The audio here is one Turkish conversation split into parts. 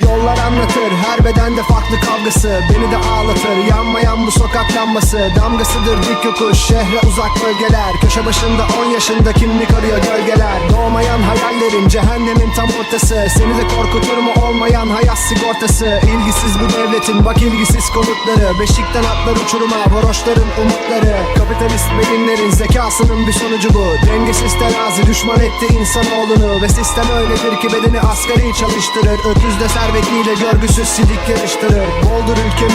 Yollar anlatır her bedende farklı kavgası. Beni de ağlatır yanmayan bu sokak lambası Damgasıdır dik yokuş şehre uzak bölgeler. Köşe başında 10 yaşında kimlik arıyor gölgeler. Doğmayan hayallerin cehennemin tam ortası. Seni de korkutur mu olmayan hayat sigortası? İlgisiz bu devletin bak ilgisiz konutları. Beşikten atlar uçuruma varoşların umutları. Kapitalist beyinlerin zekasının bir sonucu bu. Dengesiz terazi düşman etti insanoğlunu. Ve sistem öyledir ki bedeni asgari çalıştırır. Öküzde servetiyle görgüsüz sidik yarıştırır. Boldur ülkemin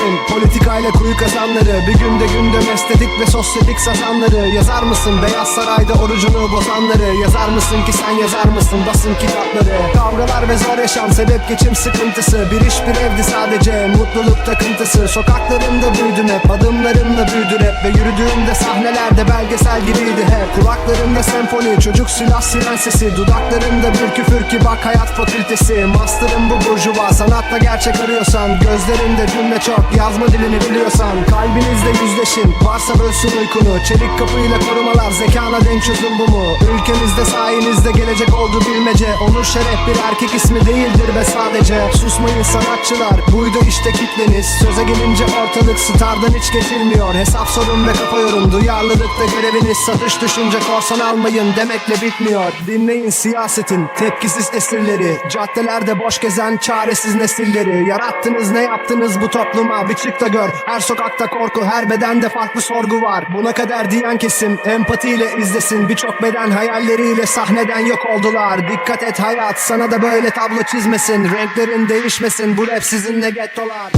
politikayla kuyu kazanları Bir günde gündem estetik ve sosyetik sazanları Yazar mısın Beyaz Saray'da orucunu bozanları? Yazar mısın ki sen yazar mısın basın kitapları? Kavgalar ve zor yaşam sebep geçim sıkıntısı. Bir iş bir evdi sadece mutluluk takıntısı. Sokaklarında büyüdüm hep adımlarımla büyüdü rap Ve yürüdüğümde sahnelerde belgesel gibiydi hep. Kulaklarımda senfoni çocuk silah siren sesi. Dudaklarımda bir küfür ki bak hayat fakültesi. Master'ım bu burjuva sanatta gerçek arıyorsan Gözlerinde cümle çok. Yazma dilini biliyorsan Kalbinizle yüzleşin. Varsa bölsün uykunu. Çelik kapıyla korumalar zekana denk çözüm bu mu? Ülkemizde sayenizde gelecek oldu bilmece. Onur şeref bir erkek ismi değildir be sadece. Susmayın sanatçılar buydu işte kitleniz. Söze gelince ortalık stardan hiç geçilmiyor. Hesap sorun ve kafa yorum. Duyarlılıkta göreviniz. Satış düşünce korsan almayın demekle bitmiyor. Dinleyin siyasetin tepkisiz esirleri. Caddelerde boş gezen çaresiz nesilleri. Yarattınız ne yaptınız bu topluma? Bir çık da gör Her sokakta korku her bedende farklı sorgu var. Buna kadar diyen kesim empatiyle izlesin. Birçok beden hayalleriyle sahneden yok oldular. Dikkat et hayat sana da böyle tablo çizmesin. Renklerin değişmesin bu rap sizinle gettolar